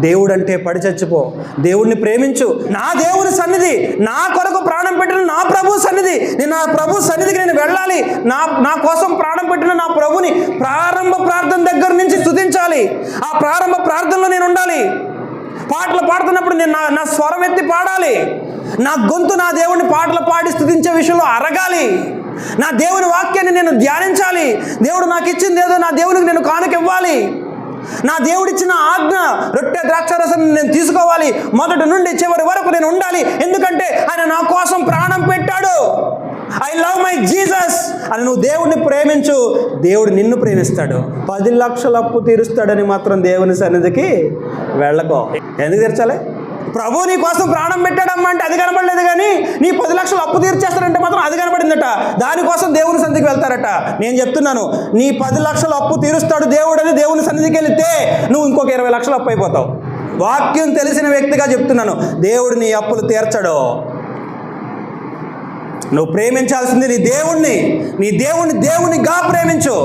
దేవుడు అంటే పడి చచ్చిపో. దేవుడిని ప్రేమించు. నా దేవుని సన్నిధి నా కొరకు ప్రాణం పెట్టిన నా ప్రభు సన్నిధి. నేను నా ప్రభు సన్నిధికి నేను వెళ్ళాలి. నా నా కోసం ప్రాణం పెట్టిన నా ప్రభుని ప్రారంభ ప్రార్థన దగ్గర నుంచి స్థుతించాలి ఆ ప్రారంభ ప్రార్థనలో నేను ఉండాలి. పాటలు పాడుతున్నప్పుడు నేను నా నా స్వరం ఎత్తి పాడాలి. నా గొంతు నా దేవుని పాటలు పాడి స్థుతించే విషయంలో అరగాలి. నా దేవుని వాక్యాన్ని నేను ధ్యానించాలి. దేవుడు నాకు ఇచ్చింది ఏదో నా దేవునికి నేను కానుక ఇవ్వాలి. నా దేవుడిచ్చిన ఆజ్ఞ రొట్టె ద్రాక్షరసం నేను తీసుకోవాలి. మొదటి నుండి చివరి వరకు నేను ఉండాలి. ఎందుకంటే ఆయన నా కోసం ప్రాణం పెట్టాడు. ఐ లవ్ మై జీసస్ అని నువ్వు దేవుడిని ప్రేమించు. దేవుడు నిన్ను ప్రేమిస్తాడు. పది లక్షల అప్పు తీరుస్తాడని మాత్రం దేవుని సన్నిధికి వెళ్ళకో. ఎందుకు తీర్చాలి? ప్రభు నీ కోసం ప్రాణం పెట్టాడమ్మా అంటే అది కనబడలేదు కానీ నీ పది లక్షలు అప్పు తీర్చేస్తాడంటే మాత్రం అది కనబడిందట. దానికోసం దేవుని సన్నిధికి వెళ్తారట. నేను చెప్తున్నాను నీ పది లక్షలు అప్పు తీరుస్తాడు దేవుడు అని దేవుని సన్నిధికి వెళితే నువ్వు ఇంకొక ఇరవై లక్షలు అప్పు అయిపోతావు. వాక్యం తెలిసిన వ్యక్తిగా చెప్తున్నాను దేవుడు నీ అప్పులు తీర్చడు. నువ్వు ప్రేమించాల్సింది నీ దేవుణ్ణి నీ దేవుణ్ణి దేవునిగా ప్రేమించు.